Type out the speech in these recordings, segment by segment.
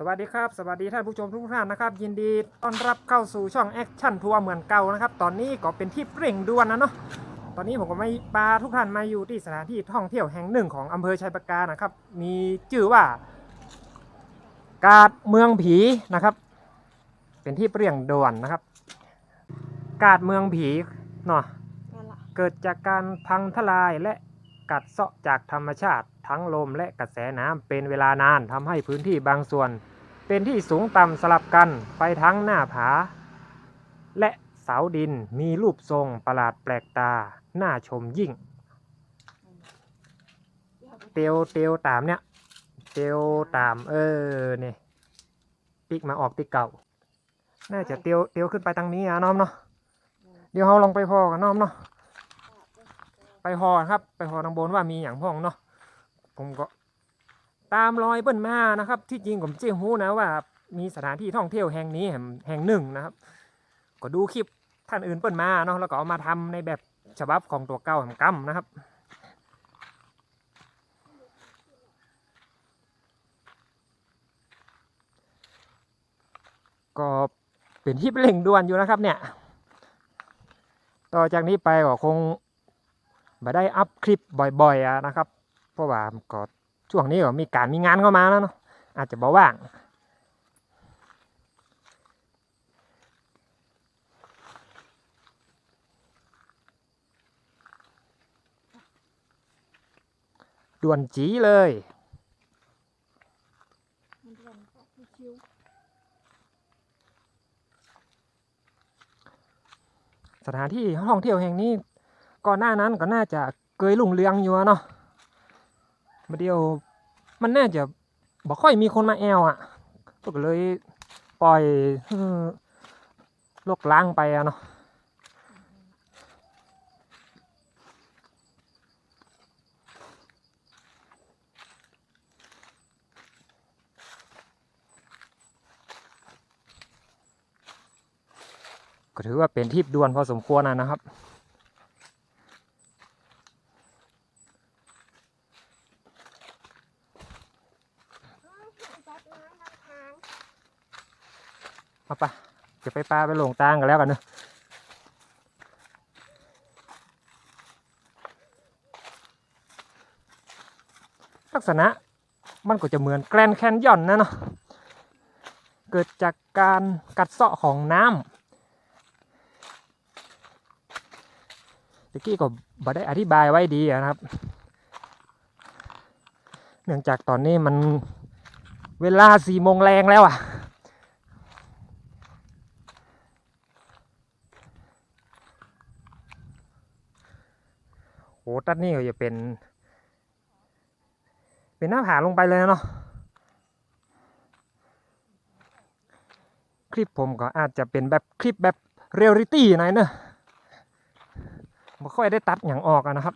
สวัสดีครับ สวัสดีท่านผู้ชมทุกท่านนะครับ ยินดีต้อนรับเข้าสู่ช่องแอคชั่นทัวร์เหมือนเก่านะครับ ตอนนี้ก็เป็นที่เร่งด่วนนะเนาะตอนนี้ผมก็ไม่ปาทุกท่านมาอยู่ที่สถานที่ท่องเที่ยวแห่งหนึ่งของอำเภอชัยปราการนะครับ มีชื่อว่า กาดเมืองผีนะครับ เป็นที่เร่งด่วนนะครับ กาดเมืองผีเนาะนั่นล่ะเกิดจากการพังทลายและกัดเซาะจากธรรมชาติ ทั้งลมและกระแสน้ำเป็นเวลานานทำให้พื้นที่บางส่วน เป็นที่สูงต่ำสลับกันไปทั้งหน้าผา และเสาดินมีรูปทรงประหลาดแปลกตาน่าชมยิ่ง เตียวเตียวตามเนี่ยเตียวตามเออเนี่ยปิกมาออกติเก่า น่าจะเตียวเตียวขึ้นไปทางนี้อะน้อมเนาะเดี๋ยวเราลองไปพอกันน้อมเนาะไปหอครับ ไปหอทางบนว่ามีอย่างพ้องเนาะผมก็ ตามรอยเปิ้นมานะครับ ที่จริงผมเจ้ฮู้นะว่า มีสถานที่ท่องเที่ยวแห่งนี้แห่งหนึ่งนะครับ ก็ดูคลิปท่านอื่นเปิ้นมาเนาะแล้วก็เอามาทำในแบบฉบับของตัวเก่าแห่งกัมนะครับก็เป็นที่เร่งด่วนอยู่นะครับเนี่ย ต่อจากนี้ไปก็คงมาได้อัพคลิปบ่อยๆนะครับ เพราะว่าก็ ช่วงนี้ก็มีการมีงานเข้ามาแล้วเนาะอาจจะบ่ว่างด่วนจีเลยสถานที่ท่องเที่ยวแห่งนี้ก่อนหน้านั้นก็น่าจะเกยลุ่งเรืองอยู่เนาะ มาเดียว มันน่าจะบ่ค่อยมีคนมาแอวอะก็เลยปล่อยลกล้างไปอะเนาะก็ถือว่าเป็นที่ด่วนพอสมควรนะนะครับ จัดน้ำทางทาง มาปะจะไปปลาไปหลงตางกันแล้วกันเนอะลักษณะมันก็จะเหมือนแกรนแคนยอนนะเนาะเกิดจากการกัดเซาะของน้ำตะกี้ก็บ่ได้อธิบายไว้ดีนะครับ เนื่องจากตอนนี้มันเวลาสี่โมงแรงแล้วอะ ตัดนี่ก็จะเป็น เป็นหน้าผาลงไปเลยนะเนาะคลิปผมก็อาจจะเป็นแบบคลิปแบบเรียลลิตี้หน่อยเนอะไม่ค่อยได้ตัดอย่างออกอะนะครับ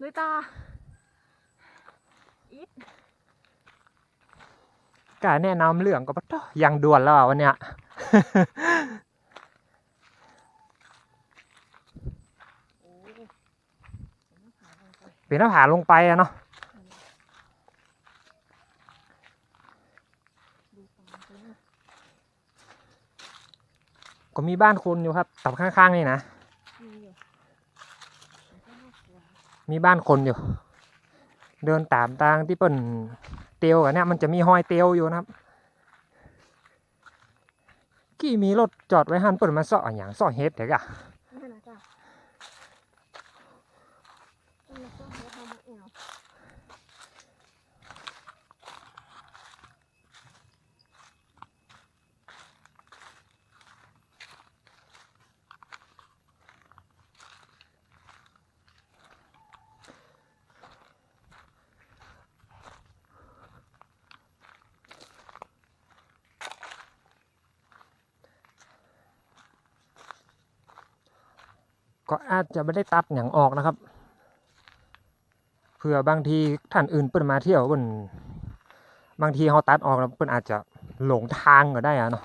ด้วยตาอีทกล้าแนะนำเรื่องก็ปะท้อยังด่วนแล้วอะวันเนี้ย โอ้ยผมหาลงไป เป็นหน้าผาลงไปอะเนาะก็มีบ้านคนอยู่ครับตับข้างๆนี่นะ มีบ้านคนอยู่ เดินตามทางที่เปิ่นเตียวกันเนี่ยมันจะมีหอยเตียวอยู่นะครับ กี่มีรถจอดไว้หันเปิ่นมาเสาะอย่างเสาะเฮ็ดเด็กอะนั่นนะจ้ะนั่นแล้วก็เขาทำมาแอว ก็ อาจจะไม่ได้ตัดอย่างออกนะครับ เผื่อบางทีท่านอื่นเปิ่นมาเที่ยวเปิ่นบางทีเขาตัดออกแล้วเปิ่นอาจจะหลงทางก็ได้อะเนาะ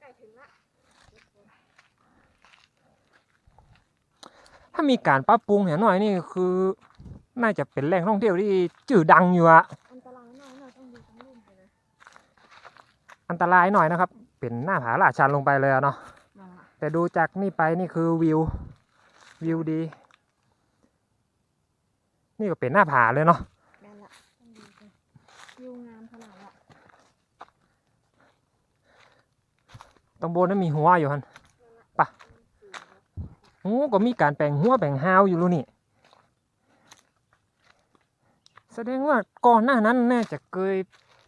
ใกล้ถึงละถ้ามีการปรับปรุงเนี่ยหน่อยนี่คือ น่าจะเป็นแหล่งท่องเที่ยวที่จื่อดังอยู่อะอันตรายหน่อยหน่อยต้องดูต้องลุ่มไปนะอันตรายหน่อยนะครับ เป็นหน้าผาลาดชันลงไปเลยอะเนาะนั่นล่ะแต่ดูจากนี่ไปนี่คือวิววิวดี นี่ก็เป็นหน้าผาเลยเนาะนั่นล่ะต้องดูไปวิวงามขนาดละตรงบนนั้นมีหัวอยู่ฮันปะโอ้ก็มีการแปลงหัวแปลงหาวอยู่รู้นี่ แสดงว่าก่อนหน้านั้นน่าจะเคย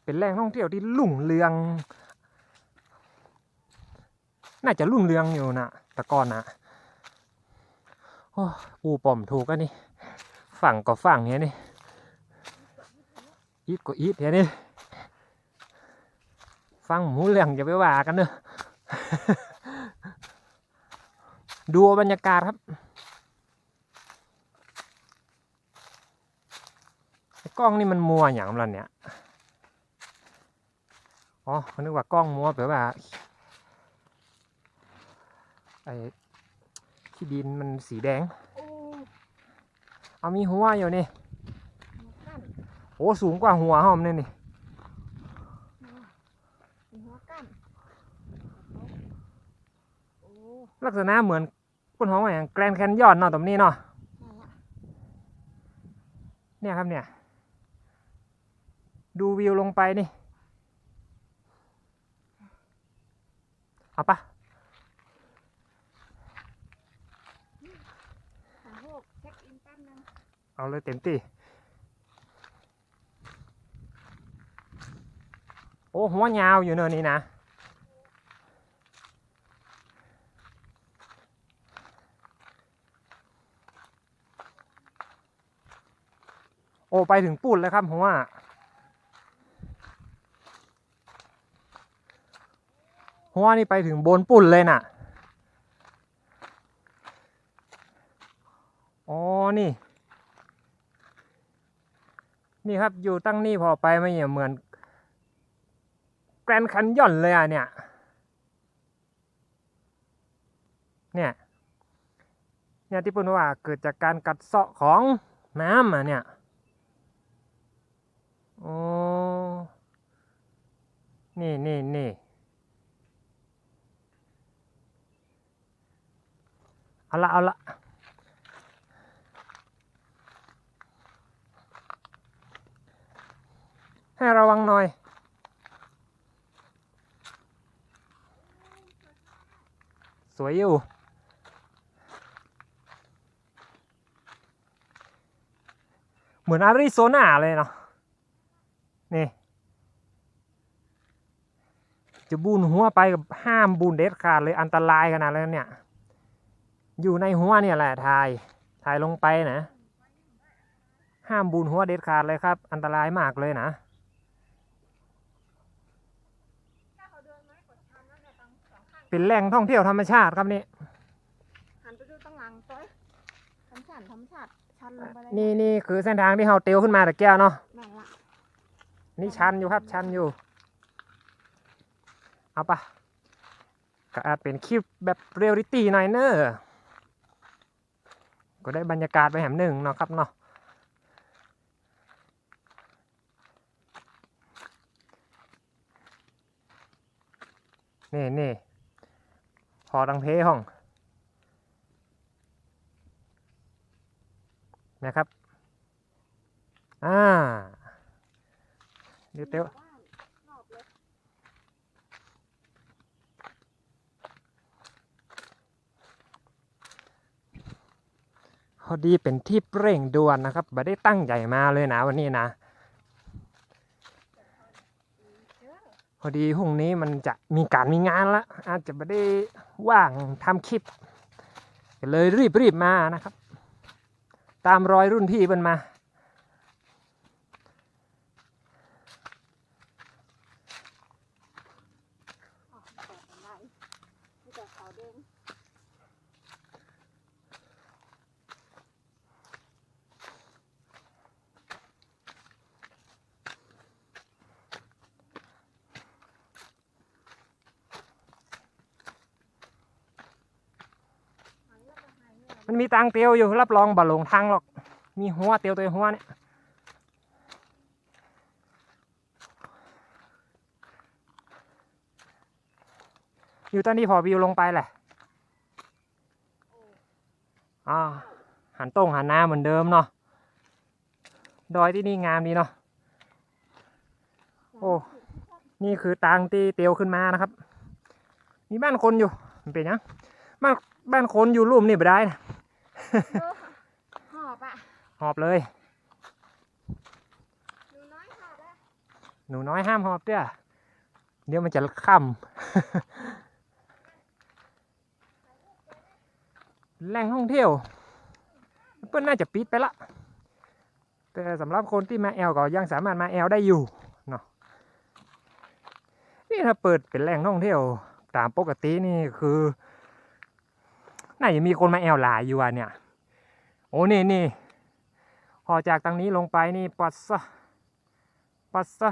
เป็นแหล่งท่องเที่ยวที่ลุ่งเรือง น่าจะรุ่งเรืองอยู่นะต่ก่อนนะโอ้ปูป่อมถูกกันนี่ฝั่งก็ฝั่งเนี้ยนี่อีทก็อีทเนี้ยนี่ฟังหมูเรืองอย่าไปว่ากันเนอะดูบรรยากาศครับกล้องนี่มันมัวอย่างไรเนี่ย อ๋อนึกว่ากล้องมัวแปลว่า ไอ้ขี้ดินมันสีแดงโอ้เอามีหัวอยู่นี่หัวกั้นโอ้สูงกว่าหัวหอมเนี่ยนี่มีหัวกั้นโอ้ลักษณะเหมือนคนห้องว่าอย่างแกรนแคนยอนเนาะตรงนี้เนาะนั่นล่ะเนี่ยครับเนี่ย ดูวิวลงไปนี่ เอาปะ หาโฮกเช็คอินแป๊บนึง เอาเลยเต็มที่โอ้หัวยาวอยู่เนอะนี่นะโอ้ไปถึงปุ่นแล้วครับผมว่าหัวนี่ไปถึงบนปุ่นเลยน่ะ อ๋อ นี่ นี่ครับอยู่ตั้งนี่พอไปไม่เหมือนแกรนคันย่อนเลยอะเนี่ย เนี่ย เนี่ยที่พูดว่าเกิดจากการกัดเซาะของน้ำอะเนี่ยโอ้นี่นี่นี่เอาละเอาละ ให้ระวังหน่อย สวยอยู่ เหมือนอาริโซนาเลยเนาะ นี่ จะบูนหัวไปกับห้ามบูนเด็ดขาดเลยอันตรายขนาดเลยเนี่ย อยู่ในหัวเนี่ยแหละถ่ายถ่ายลงไปนะ ห้ามบูนหัวเด็ดขาดเลยครับ อันตรายมากเลยนะ ถ้าเขาเดินไม้กดชันนั่นเนี่ยตั้งสองข้าง เป็นแหล่งท่องเที่ยวธรรมชาติครับนี่หันไปดูตั้งหลังต้อยธรรมชาติธรรมชาติชันลงไปเลยนี่นี่คือเส้นทางที่เราเตียวขึ้นมาแต่แก้วเนาะนั่นล่ะนี่ชันอยู่ครับชันอยู่ เอาปะก็อาจเป็นคลิปแบบเรียลลิตี้หน่อยเนอะก็ได้บรรยากาศไปแหมหนึ่งเนาะครับเนาะนี่นี่พอ ดังเพห้องนะครับ อ่าเดี๋ยวเตียวบ้านรอบเลยพอดีเป็นที่เร่งด่วนนะครับไม่ได้ตั้งใจมาเลยนะวันนี้นะ พอดีห้องนี้มันจะมีการมีงานละอาจจะไม่ได้ว่างทำคลิปก็เลยรีบรีบมานะครับ ตามรอยรุ่นพี่มันมา อ๋อเปิดอะไรมีแต่ขาวแดง มันมีตังเตียวอยู่รับรองบ่หลงทางหรอก มีหัวเตียวตัวหัวเนี่ยอยู่ตอนนี้พอวิวลงไปแหละอ่าหันตรงหันหน้าเหมือนเดิมเนาะดอยที่นี่งามดีเนาะโอ้นี่คือตังที่เตียวขึ้นมานะครับ มีบ้านคนอยู่มันเป็นยังบ้านบ้านคนอยู่รูมนี่ไม่ได้นะ หอบอะ หอบเลย หนูน้อยหอบแล้วหนูน้อยห้ามหอบเด้อเดี๋ยวมันจะค่ำแหล่งท่องเที่ยวเพื่อนน่าจะปิดไปละ แต่สำหรับคนที่มาแอลก็ยังสามารถมาแอลได้อยู่เนาะนี่ถ้าเปิดเป็นแหล่งท่องเที่ยวตามปกตินี่คือ น่าจะมีคนมาแอลหลายอยู่อะเนี่ย โอ้นี่นี่พอจากตรงนี้ลงไปนี่ปัสสะปัสสะ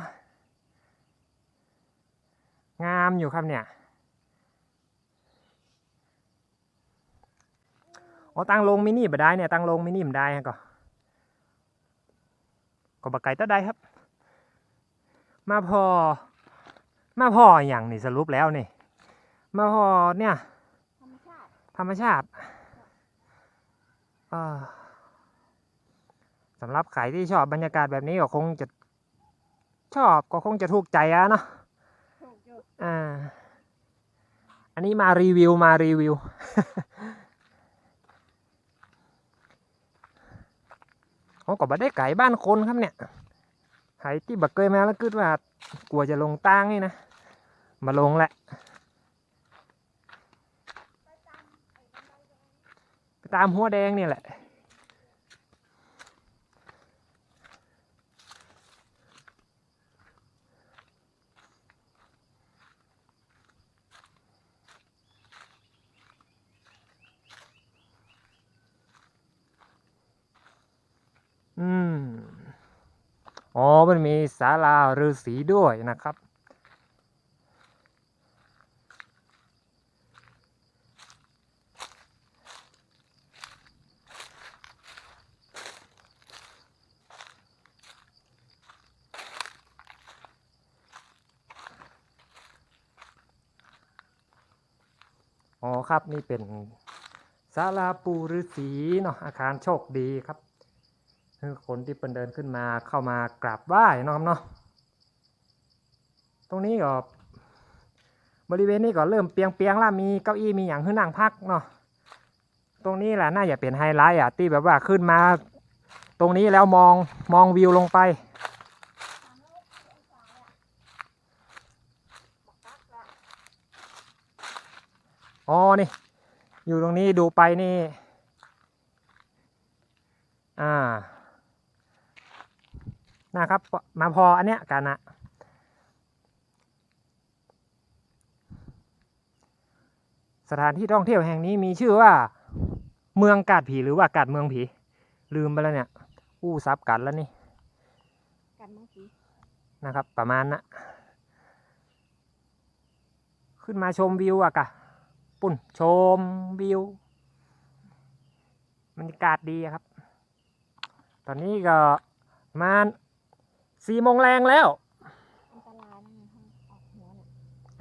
งามอยู่ครับเนี่ยอ๋อตั้งลงมินิบได้เนี่ยตั้งลงมินิมได้ฮะก็ก็บกไก่ต้ได้ครับ มาพอ มาพออย่างนี่สรุปแล้วนี่ มาพอเนี่ย ธรรมชาติธรรมชาติอ่าสำหรับใครที่ชอบบรรยากาศแบบนี้ก็คงจะชอบก็คงจะถูกใจอะเนาะถูกอยู่อ่า อันนี้มารีวิวมารีวิว โอ้ก็บ่ได้ไก่บ้านคนครับเนี่ยใครที่บักเคยมาแล้วคิดว่ากลัวจะลงตั้งนี่นะ มาลงแหละ ไป ตามหัวแดงเนี่ยแหละอืม อ๋อ มันมีศาลาฤาษีด้วยนะครับ ครับนี่เป็นศาลาปูฤาษีเนาะอาคารโชคดีครับคือคนที่เป็นเดินขึ้นมาเข้ามากราบไหว้เนาะครับเนาะตรงนี้ก็บริเวณนี้ก็เริ่มเปียงเปียงแล้วมีเก้าอี้มีอย่างให้นั่งพักเนาะตรงนี้แหละน่าจะเป็นไฮไลท์อะที่แบบว่าขึ้นมา ตรงนี้แล้วมองมองวิวลงไป อ๋อนี่ อยู่ตรงนี้ดูไปนี่ อ่า นะครับ มาพออันเนี้ยกันนะสถานที่ท่องเที่ยวแห่งนี้มีชื่อว่า เมืองกาดผีหรือว่ากาดเมืองผี ลืมไปแล้วเนี่ย อู้ซับกัดแล้วนี่กันเมื่อกี้นะครับ ประมาณนะขึ้นมาชมวิวอะกะ ปุ่น ชมวิวบรรยากาศดีอะครับ ตอนนี้ก็ประมาณสี่โมงแรงแล้วอันตรายนะเนี่ยห้องออกหัวเนี่ย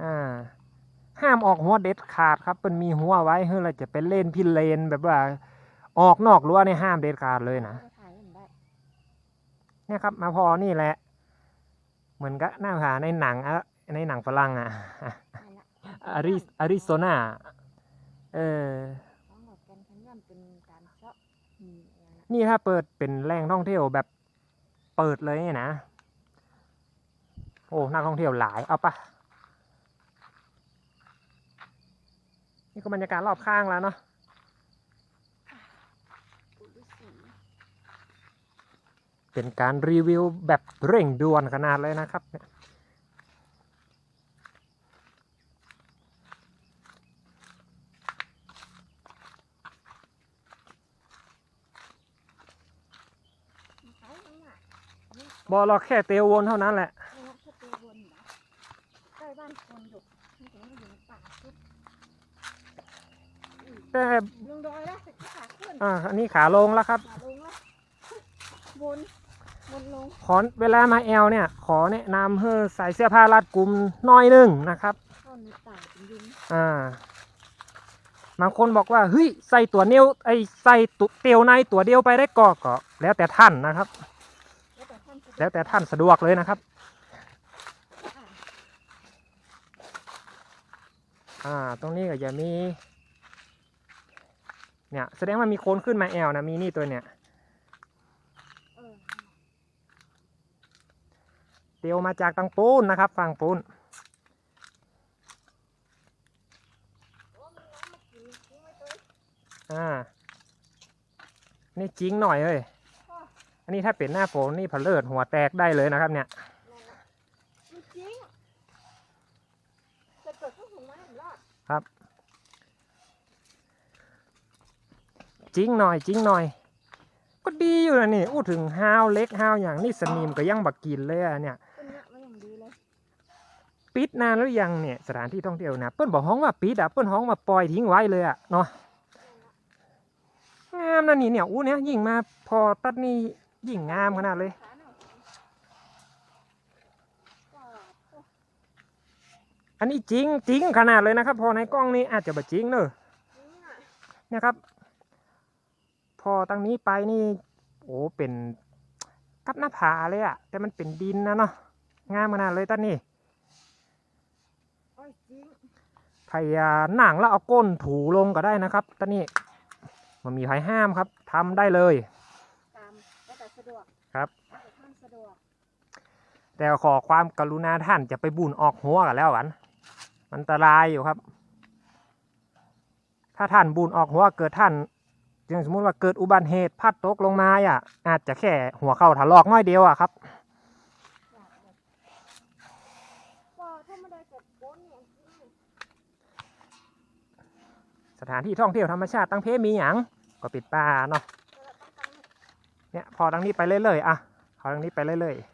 อ่าห้ามออกหัวเด็ดขาดครับมันมีหัวไว้เฮ้ยเราจะเป็นเล่นพินเลนแบบว่า ออกนอกรั้วนี่ห้ามเด็ดขาดเลยนะก็ถ่ายมันได้เนี่ยครับมาพอนี่แหละ เหมือนกับหน้าผาในหนังอะในหนังฝรั่งอะนั่นละ อาริอาริโซนาเออต้องหมดกันคันย่อมเป็นการเชาะหินอย่างนั้นนี่ถ้าเปิดเป็นแหล่งท่องเที่ยวแบบเปิดเลยเนี่ยนะ โอ้ นักท่องเที่ยวหลาย เอาปะนี่ก็บรรยากาศรอบข้างแล้วเนาะ ปุริสีเป็นการรีวิวแบบเร่งด่วนขนาดเลยนะครับเนี่ย มาขายยังไงนี่ บอเราแค่เตียววนเท่านั้นแหละไม่รับสเตย์วนเหรอใกล้บ้านคนอยู่ที่ถึงอยู่ในป่าทุกแต่ลงดอยแล้วแต่ขาขึ้นนอ่าอันนี้ขาลงแล้วครับ ขาลงแล้ววนวนลงขอเวลามาแอลเนี่ย ขอแนะนำให้ใส่เสื้อผ้ารัดกุมหน้อยหนึงนะครับก้อนนี้ต่างเป็นยุงอ่าบางคนบอกว่าเฮ้ยใส่ตัวเนียวไอยใส่ตุเตียวในตัวเดียวไปได้ก็ก็แล้วแต่ท่านนะครับ แล้วแต่ท่านสะดวกเลยนะครับอ่าตรงนี้ก็จะมี เนี่ย แสดงว่ามีโคนขึ้นมาแอลนะมีนี่ตัวเนี่ยเตียวมาจากตังปูนนะครับ ฝั่งปูนอ่า นี่จริงหน่อยเลย นนี้ถ้าเป็นหน้าฝนนี่ผลเลิดหัวแตกได้เลยนะครับ เนี่ยนั่นน่ะมีจริงจะเกิดขึ้นถึงไม้ผมรอดจริงหน่อยจริงหน่อย ก็ดีอยู่นะนี่อู้ถึงห้าวเล็กห้าวอย่างนี่สนิมก็ยังบักกินเลยอะเนี่ยต้นเนี้ยมันอย่างดีเลยปิดนานหรือยังเนี่ยสถานที่ท่องเที่ยวนะเปิ้นบอกห้องว่าปิดอะเปิ้นห้องมาปล่อยทิ้งไว้เลยอะเนาะงามนะนี่เนี่ยอู้เนี่ยยิ่งมาพอตัดนี่ ยิ่งงามขนาดเลย อันนี้จริงจริงขนาดเลยนะครับ พอในกล้องนี่อาจจะบ่จริงเนอะจริงอะเนี่ยครับ พอตั้งนี้ไปนี่โอ้เป็นกับหน้าผาเลยอะแต่มันเป็นดินนะเนาะงามขนาดเลยตัดนี่โอ้ยจริงพยาหนังแล้วเอาก้นถูลงก็ได้นะครับตัดนี่มันมีใครห้ามครับทำได้เลย ตามแล้วแต่สะดวก ครับ แล้วแต่ท่านสะดวก แต่ขอความกรุณาท่านจะไปบุญออกหัวกันแล้วกันอันตรายอยู่ครับ ถ้าท่านบุญออกหัวเกิดท่านอย่างสมมติว่าเกิดอุบัติเหตุพลัดตกลงมาอะ อาจจะแค่หัวเข่าถลอกน้อยเดียวอะครับสถานที่ท่องเที่ยวธรรมชาติตั้งเพมีหยังก็ปิดป่าเนาะเราต้องการให้เนี่ยพอดังนี้ไปเรื่อยๆอะพอดังนี้ไปเรื่อยๆ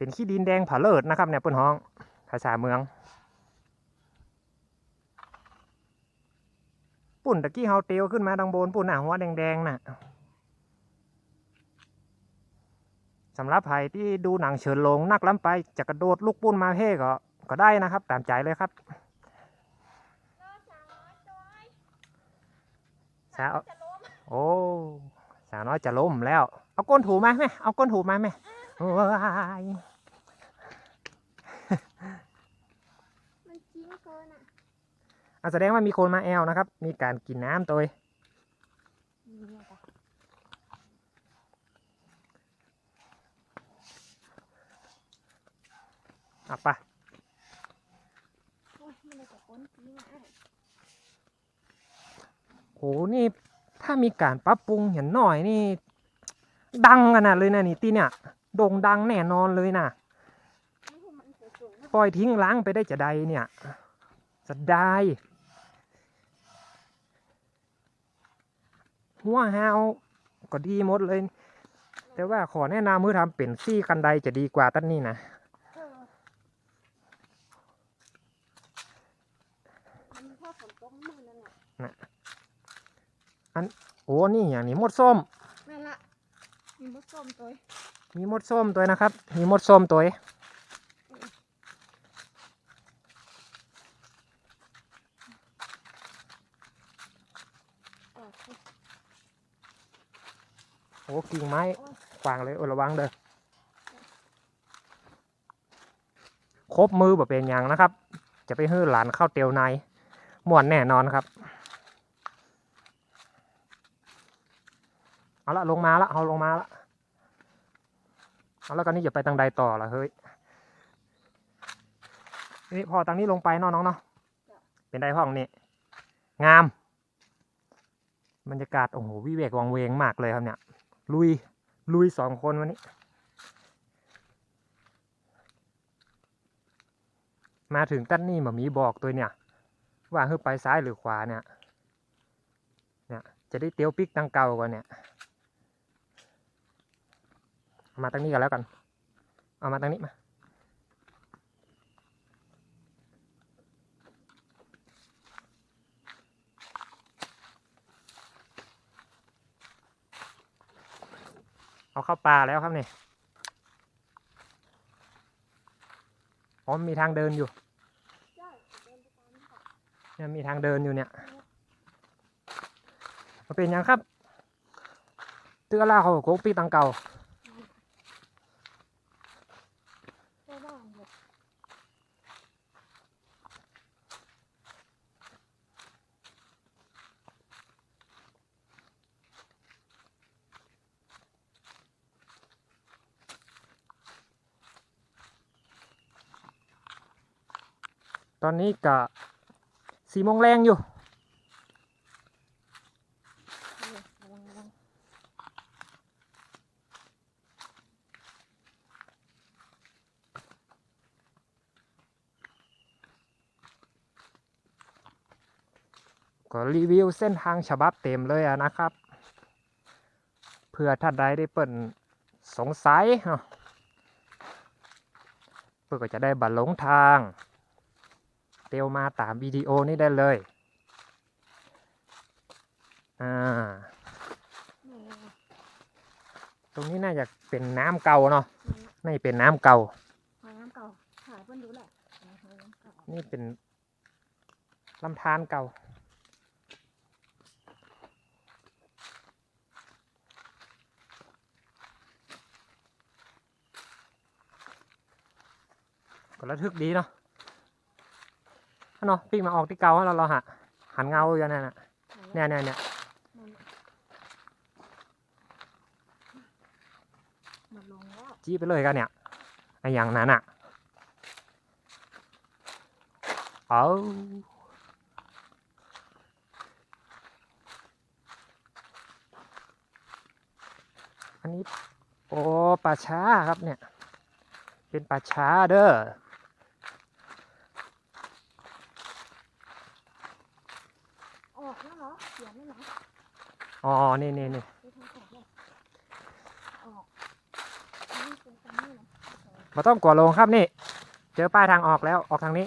เป็นขี้ดินแดงผาเลิศนะครับเนี่ยเปิ้นห้องภาษาเมืองปุ่นตะกี้เฮาเตียวขึ้นมาดังบนปุ่นหนาหัวแดงๆน่ะสำหรับใครที่ดูหนังเฉินหลงนักล้ำไปจะกระโดดลูกปุ้นมาเพ่ก็ก็ได้นะครับ ตามใจเลยครับสาวโอ้สาวน้อยจะล้มแล้ว เอาก้นถูมาไหมเอาก้นถูมาไหม โอ้ยมันจริงเกินอะอะแสดงว่ามีคนมาแอลนะครับ มีการกินน้ำตัวเองนี่เนี่ยจ้ะอะไปโอ้ยไม่ได้เกิดก้นจริงอะไอ้โหนี่ถ้ามีการปรับปรุงเห็นหน่อยนี่ ดังขนาดเลยนะนี่ตีเนี่ยโด่งดังแน่นอนเลยนะไม่ให้มันสวยๆนะปล่อยทิ้งล้างไปได้จะใดเนี่ย จะได้หัวหาวก็ดีหมดเลย แต่ว่าขอแนะนำมือทำเป็นซี่กันไดจะดีกว่าตั้นนี่นะเออมันแค่ฝนตกมือนั่นแหละโอ้นี่อย่างนี้มดส้มนั่นละมีมดส้มตัวมีมดส้มตัวนะครับ มีมดส้มตัว เออ โอ้กิ่งไม้ขวางเลยระวังเด้อครบมือแบบเป็นอย่างนะครับ จะไปฮื้อหลานเข้าเตียวในม่วนแน่นอนครับ เอาละลงมาละเอาลงมาละเอาแล้วกันนี่จะไปทางใดต่อละเฮ้ยนี่พอทางนี้ลงไปเนาะน้องเนาะเป็นไดห้องนี่งามบรรยากาศโอ้โหวิเวกวังเวงมากเลยครับเนี่ย ลุย ลุยสองคนวันนี้ มาถึงตั้นนี่มามีบอกตัวเนี่ย ว่าให้ไปซ้ายหรือขวาเนี่ยเนี่ยจะได้เตียวปิกตังเก่าก่อนเนี่ย มาตั้งนี้กันแล้วกัน เอามาตั้งนี้มา เอาเข้าป่าแล้วครับนี่อ๋อมีทางเดินอยู่เนี่ยมีทางเดินอยู่เนี่ยมันเป็นยังครับเตื้อล่าเขาโกกปีตังเก่า ใช่บ้างเลย ตอนนี้กะสี่โมงแรงอยู่ ก็รีวิวเส้นทางฉบับเต็มเลยอะนะครับ เพื่อท่านใดได้เปิ่นสงสัยเนาะเพื่อก็จะได้บัตรหลงทาง เตียวมาตามวิดีโอนี้ได้เลย อ่านี่ไงตรงนี้น่าจะเป็นน้ำเก่าเนาะนั่นละน่าจะเป็นน้ำเก่าหอยน้ำเก่าถ่ายเพื่อนดูแหละหอยน้ำเก่านี่เป็นลำธารเก่าก็ระทึกดีเนาะ เอาเนาะปีกมาออกที่เก่าให้เราเราหะหันเงาอยู่นั่นน่ะไหนเนี่ยละเนี่ยเนี่ยนั่นละหมดลงแล้วจี้ไปเลยกันเนี่ยไออย่างนั้นอะเอาอันนี้โอ้ป่าช้าครับเนี่ย เป็นป่าช้าเด้อออกแล้วเหรอเขียนได้เหรอ อ๋อ นี่นี่นี่ ไปทางออกเลยออกนี่เป็นตรง นี่นะมาต้องกวาดลงครับนี่ เจอป้ายทางออกแล้วออกทางนี้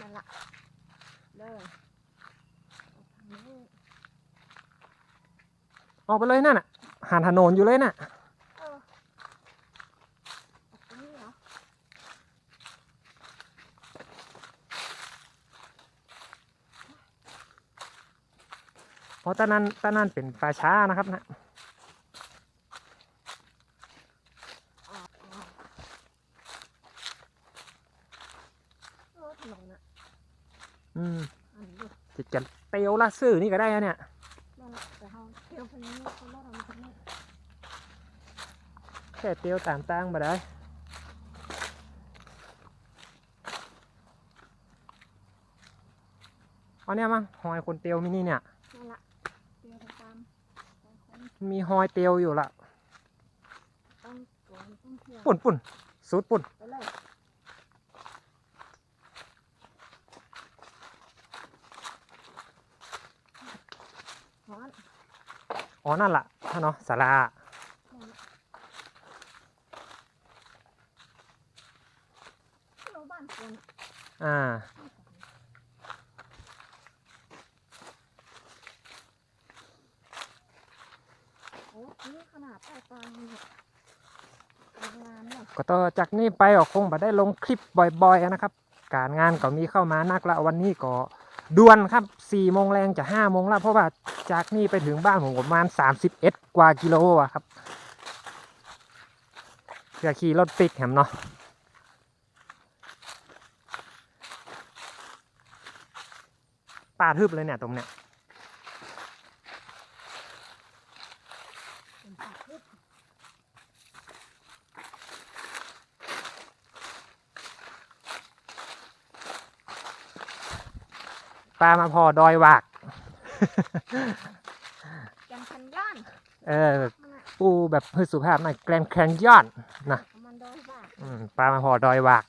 นั่นละเลยออกทางนี้ออกไปเลยนั่นน่ะหันถนนอยู่เลยน่ะ เออออกตรงนี้เหรอ เพราะ ตอนนั้นตอนนั้นเป็นป่าช้านะครับนะออกออกเออถนนอะอืมอันนี้ดูจิตจะเตียวละซื่อนี่ก็ได้นะเนี่ยนั่นแหละแต่เขาเที่ยแค่เตียวตามตั้งมาได้เอาเนี่ยมั้งหอยคนเตียวมินี่เนี่ย นั่นละเที่ยวตามตา มคนมีหอยเตียวอยู่ละต้องโกนต้องเที่ยวปุ่นปุ่นสูดปุ่นไปเลยร้อนอ๋อ นั่นละท่านเนาะสารานั่นละเราบ้านคนอ่า โอ้นี่ ขนาดใต้ตาเนี่ยงามเนี่ยก็ต่อจากนี้ไปก็คงบ่ได้ลงคลิปบ่อยๆนะครับ การงานก็มีเข้ามานักละวันนี้ก็ด่วนครับ4โมงแรงจะ5โมงแล้วเพราะว่าจากนี่ไปถึงบ้านผมประมาณ31กว่ากิโลอะครับเพื่อขี่รถปิกแหมเนาะป่าทึบเลยเนี่ยตรงเนี้ย เป็นผักพืช ปลามาพอดอยหวากกันคันย่านเออมันอะปูแบบพืชสุภาพหน่อยแกรนแคนยอนนะมันดอยบ้าอืมปลามาพอดอยหวาก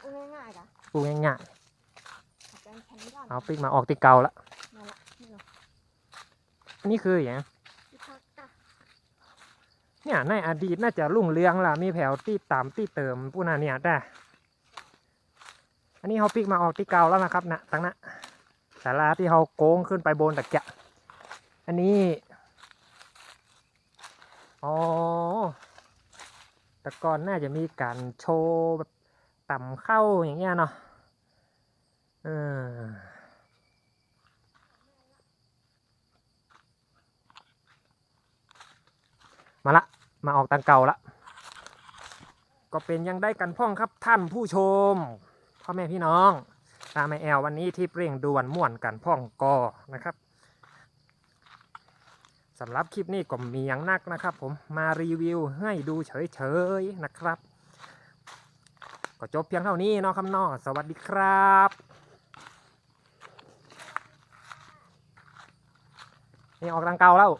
เอาง่ายๆนะปูง่ายกันคันย่านๆเอาปิกมาออกติเกาละนั่นละนี่เหรออันนี้คืออย่างที่พักกะเนี่ยในอดีตน่าจะรุ่งเรืองล่ะมีแผวที่ตามที่เติมปูนาเนี่ยได้อันนี้เขาปิกมาออกที่เกาแล้วนะครับนะตั้งนะสาราที่เขาโค้งขึ้นไปบนตะเกียะอันนี้ อ๋อ แต่ก่อนน่าจะมีการโชว์แบบต่ำเข้าอย่างเงี้ยเนาะเออมาละ มาออกตังเก่าละ ก็เป็นยังได้กันพ่องครับท่านผู้ชม พ่อแม่พี่น้อง ตามไอแอลวันนี้ที่เร่งด่วนม่วนกันพ่องกอนะครับสำหรับคลิปนี้ก็มีอย่างนักนะครับ ผมมารีวิวให้ดูเฉยๆนะครับ ก็จบเพียงเท่านี้เนาะครับนอสวัสดีครับนี่ออกทางเก่าแล้ว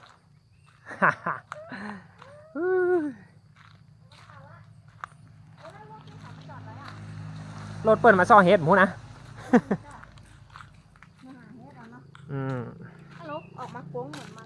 รถเปิดมาซ่อเฮ็ดหมูนะ อาเนาะอืมฮัลโหลออกมาโค้งเหมือนมันแหละ